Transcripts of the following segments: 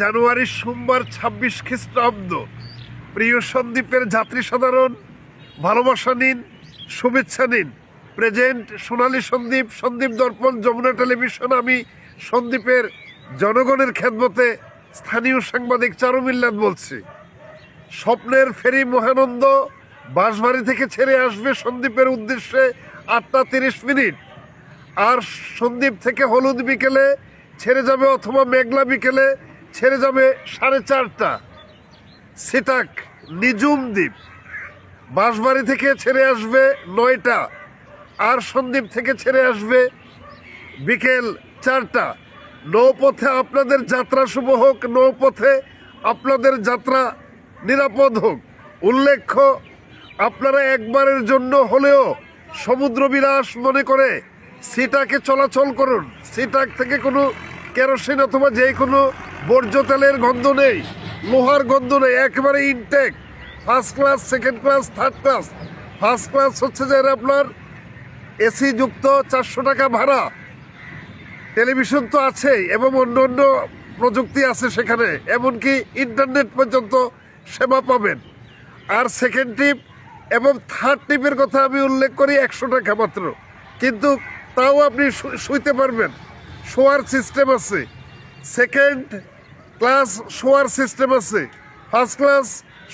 জানুয়ারি সোমবার ছাব্বিশ খ্রিস্টাব্দ। প্রিয় সন্দীপের যাত্রী সাধারণ, ভালোবাসা নিন, শুভেচ্ছা নিন। প্রেজেন্ট সোনালী সন্দীপ সন্দীপ দর্পণ, যমুনা টেলিভিশন। আমি সন্দীপের জনগণের খেদমতে স্থানীয় সাংবাদিক চারুমিল্লাদ বলছি। স্বপ্নের ফেরি মহানন্দ বাঁশবাড়ি থেকে ছেড়ে আসবে সন্দীপের উদ্দেশ্যে আটটা তিরিশ মিনিট। আর সন্দীপ থেকে হলুদ বিকেলে ছেড়ে যাবে অথবা মেঘলা বিকেলে ছেড়ে যাবে সাড়ে চারটা। সিটাক নিজুম দ্বীপ। বাঁশবাড়ি থেকে ছেড়ে আসবে নয়টা আর সন্দ্বীপ থেকে ছেড়ে আসবে বিকেল চারটা। নৌপথে আপনাদের যাত্রা শুভ হোক, নৌপথে আপনাদের যাত্রা নিরাপদ হোক। উল্লেখ্য, আপনারা একবারের জন্য হলেও সমুদ্র বিলাস মনে করে সিটাকে চলাচল করুন। সিটাক থেকে কোনো কেরোসিন অথবা যে কোনো বর্জ্য তেলের গন্ধ নেই, লোহার গন্ধ নেই, একেবারে intact first class second class third class first class হচ্ছে যে আপনার এসি যুক্ত চারশো টাকা ভাড়া। টেলিভিশন তো আছেই এবং অন্য অন্য প্রযুক্তি আছে সেখানে, এমনকি ইন্টারনেট পর্যন্ত সেবা পাবেন। আর সেকেন্ড টিপ এবং থার্ড টিপের কথা আমি উল্লেখ করি একশো টাকা মাত্র। কিন্তু তাও আপনি শুইতে পারবেন। শোয়ার সিস্টেম আছে। সেকেন্ড ক্লাস শোয়ার সিস্টেম আছে। ফার্স্ট ক্লাস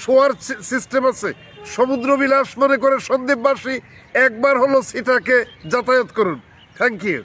শোয়ার সিস্টেম আছে। সমুদ্র বিলাস মনে করে সন্দীপবাসী একবার হলো সিটাকে যাতায়াত করুন। Thank you.